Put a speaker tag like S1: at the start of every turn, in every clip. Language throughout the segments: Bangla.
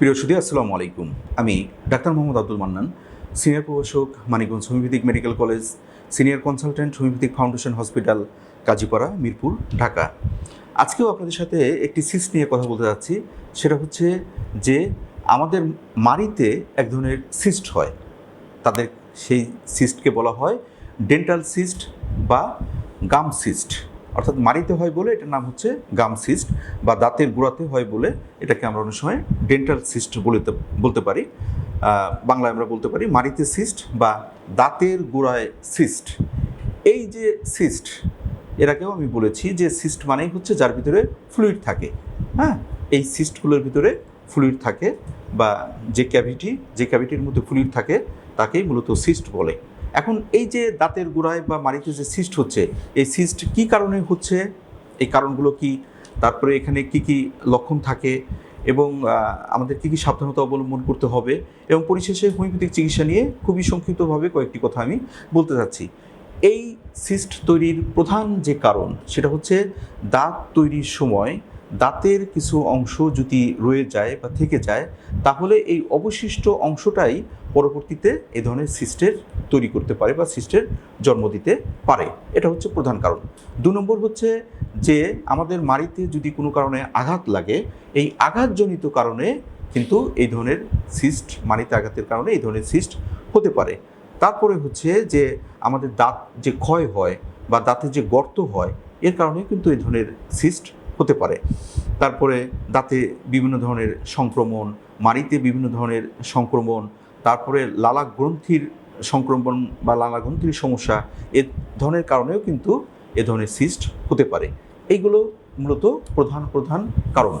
S1: প্রিয় সুদী আসসালামু আলাইকুম। আমি ডাক্তার মোহাম্মদ আব্দুল মান্নান, সিনিয়র প্রভাষক, Manikganj homeopathic medical college, senior consultant homeopathic foundation hospital, Kazipara, Mirpur, Dhaka. আজকেও আপনাদের সাথে একটি সিস্ট নিয়ে কথা বলতে যাচ্ছি। সেটা হচ্ছে যে আমাদের মাড়িতে এক ধরনের সিস্ট হয়। তাদের সেই সিস্টকে বলা হয় ডেন্টাল সিস্ট বা গাম সিস্ট। অর্থাৎ মাড়িতে হয় বলে এটার নাম হচ্ছে গাম সিস্ট বা দাঁতের গোড়াতে হয় বলে এটাকে আমরা অনেক সময় ডেন্টাল সিস্ট বলতে বলতে পারি। বাংলায় আমরা বলতে পারি মাড়িতে সিস্ট বা দাঁতের গোড়ায় সিস্ট। এই যে সিস্ট আগেও আমি বলেছি যে সিস্ট মানেই হচ্ছে যার ভিতরে ফ্লুইড থাকে। হ্যাঁ এই সিস্টগুলোর ভিতরে ফ্লুইড থাকে বা যে ক্যাভিটি, যে ক্যাভিটির মধ্যে ফ্লুইড থাকে, তাকেই মূলত সিস্ট বলে। এখন এই যে দাঁতের গোড়ায় বা মাড়িতে যে সিস্ট হচ্ছে, এই সিস্ট কি কারণে হচ্ছে? এই কারণগুলো কি? তারপরে এখানে কি কি লক্ষণ থাকে? এবং আমাদের কী কী সাবধানতা অবলম্বন করতে হবে? এবং পরিশেষে হোমিওপ্যাথিক চিকিৎসা নিয়ে খুবই সংক্ষিপ্তভাবে কয়েকটি কথা আমি বলতে চাচ্ছি। এই সিস্ট তৈরির প্রধান যে কারণ, সেটা হচ্ছে দাঁত তৈরির সময় দাঁতের কিছু অংশ যদি রয়ে যায় বা থেকে যায়, তাহলে এই অবশিষ্ট অংশটাই পরবর্তীতে এই ধরনের সিস্টের তৈরি করতে পারে বা সিস্টের জন্ম দিতে পারে। এটা হচ্ছে প্রধান কারণ। দু নম্বর হচ্ছে যে আমাদের মাড়িতে যদি কোনো কারণে আঘাত লাগে, এই আঘাতজনিত কারণে কিন্তু এই ধরনের সিস্ট, মাড়িতে আঘাতের কারণে এই ধরনের সিস্ট হতে পারে। তারপরে হচ্ছে যে আমাদের দাঁত যে ক্ষয় হয় বা দাঁতে যে গর্ত হয়, এর কারণে কিন্তু এই ধরনের সিস্ট হতে পারে। তারপরে দাঁতে বিভিন্ন ধরনের সংক্রমণ, মাড়িতে বিভিন্ন ধরনের সংক্রমণ তারপরে লালা গ্রন্থির সংক্রমণ বা লালা গ্রন্থির সমস্যা এ ধরনের কারণেও কিন্তু এ ধরনের সিস্ট হতে পারে। এইগুলো মূলত প্রধান প্রধান কারণ।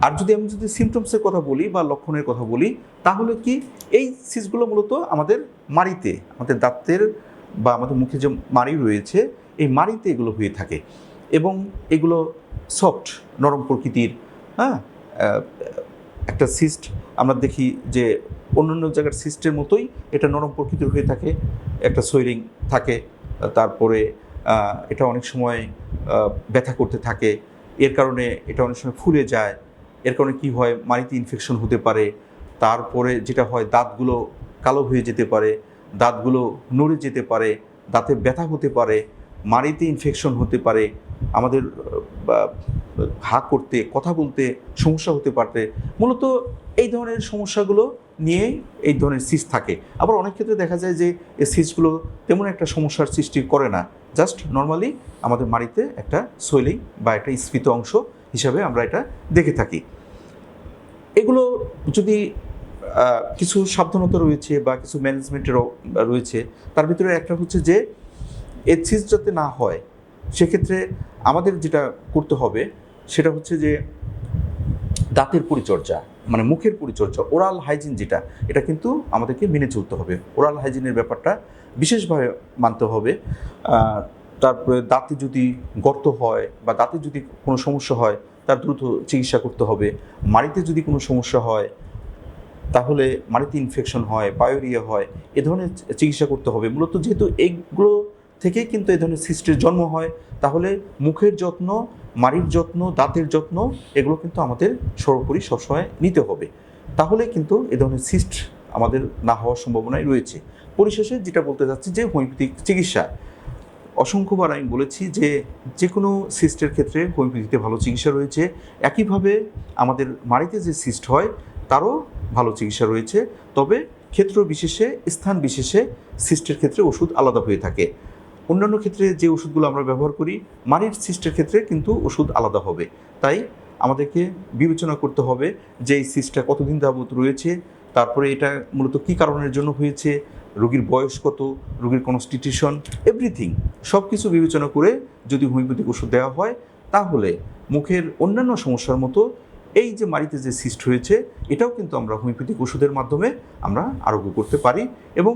S1: আর যদি আমি যদি সিমটমসের কথা বলি বা লক্ষণের কথা বলি, তাহলে কি এই সিসগুলো মূলত আমাদের মাড়িতে, আমাদের দাঁতের বা আমাদের মুখে যে মাড়ি রয়েছে, এই মাড়িতে এগুলো হয়ে থাকে। এবং এগুলো সফট নরম প্রকৃতির হ্যাঁ? একটা সিস্ট আমরা দেখি যে অন্যান্য জায়গার সিস্টের মতোই এটা নরম প্রকৃতির হয়ে থাকে, একটা সোয়ারিং থাকে, তারপরে এটা অনেক সময় ব্যথা করতে থাকে, এর কারণে এটা অনেক সময় ফুলে যায়, এর কারণে কি হয়, মাড়িতে ইনফেকশন হতে পারে, তারপরে যেটা হয়, দাঁতগুলো কালো হয়ে যেতে পারে, দাঁতগুলো নড়ে যেতে পারে, দাঁতে ব্যথা হতে পারে, মাড়িতে ইনফেকশন হতে পারে, আমাদের হা করতে, কথা বলতে সমস্যা হতে পারতে, মূলত এই ধরনের সমস্যাগুলো নিয়েই এই ধরনের সিস থাকে। আবার অনেক ক্ষেত্রে দেখা যায় যে এই সিসগুলো তেমন একটা সমস্যার সৃষ্টি করে না। জাস্ট নর্মালি আমাদের মাড়িতে একটা সোয়েলিং বা একটা স্ফীত অংশ হিসাবে আমরা এটা দেখে থাকি। এগুলো যদি কিছু সাবধানতা রয়েছে বা কিছু ম্যানেজমেন্টেরও রয়েছে, তার ভিতরে একটা হচ্ছে যে এর সিস যাতে না হয়, সেক্ষেত্রে আমাদের যেটা করতে হবে সেটা হচ্ছে যে দাঁতের পরিচর্যা মানে মুখের পরিচর্যা ওরাল হাইজিন যেটা, এটা কিন্তু আমাদেরকে মেনে চলতে হবে। ওরাল হাইজিনের ব্যাপারটা বিশেষভাবে মানতে হবে। তারপরে দাঁতে যদি গর্ত হয় বা দাঁতে যদি কোনো সমস্যা হয়, তার দ্রুত চিকিৎসা করতে হবে। মাড়িতে যদি কোনো সমস্যা হয়, তাহলে মাড়িতে ইনফেকশন হয় পায়োরিয়া হয়, এ ধরনের চিকিৎসা করতে হবে। মূলত যেহেতু এইগুলো থেকেই কিন্তু এই ধরনের সিস্টের জন্ম হয়। তাহলে মুখের যত্ন, মাড়ির যত্ন, দাঁতের যত্ন, এগুলো কিন্তু আমাদের সর্বোপরি সবসময় নিতে হবে। তাহলে কিন্তু এ ধরনের সিস্ট আমাদের না হওয়ার সম্ভাবনাই রয়েছে। পরিশেষে যেটা বলতে চাচ্ছি যে হোমিওপ্যাথিক চিকিৎসা। অসংখ্যবার আমি বলেছি যে যে কোনো সিস্টের ক্ষেত্রে হোমিওপ্যাথিতে ভালো চিকিৎসা রয়েছে। একইভাবে আমাদের মাড়িতে যে সিস্ট হয়, তারও ভালো চিকিৎসা রয়েছে। তবে ক্ষেত্র বিশেষে, স্থান বিশেষে সিস্টের ক্ষেত্রে ওষুধ আলাদা হয়ে থাকে। অন্যান্য ক্ষেত্রে যে ওষুধগুলো আমরা ব্যবহার করি মাড়ির সিস্টের ক্ষেত্রে কিন্তু ওষুধ আলাদা হবে। তাই আমাদেরকে বিবেচনা করতে হবে যে এই সিস্টটা কতদিন যাবত রয়েছে, তারপরে এটা মূলত কী কারণের জন্য হয়েছে, রোগীর বয়স কত, রোগীর কনস্টিটিউশন এভরিথিং সব কিছু বিবেচনা করে যদি হোমিওপ্যাথিক ওষুধ দেওয়া হয়, তাহলে মুখের অন্যান্য সমস্যার মতো এই যে মাড়িতে যে সিস্ট হয়েছে, এটাও কিন্তু আমরা হোমিওপ্যাথিক ওষুধের মাধ্যমে আমরা আরোগ্য করতে পারি এবং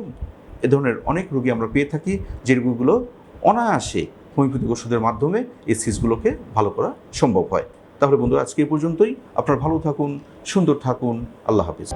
S1: এ ধরনের অনেক রোগী আমরা পেয়ে থাকি যে রোগীগুলো অনায়াসে হোমিওপ্যাথিক ওষুধের মাধ্যমে এই সিসগুলোকে ভালো করা সম্ভব হয়। তাহলে বন্ধুরা, আজকে পর্যন্তই। আপনারা ভালো থাকুন, সুন্দর থাকুন। আল্লাহ হাফিজ।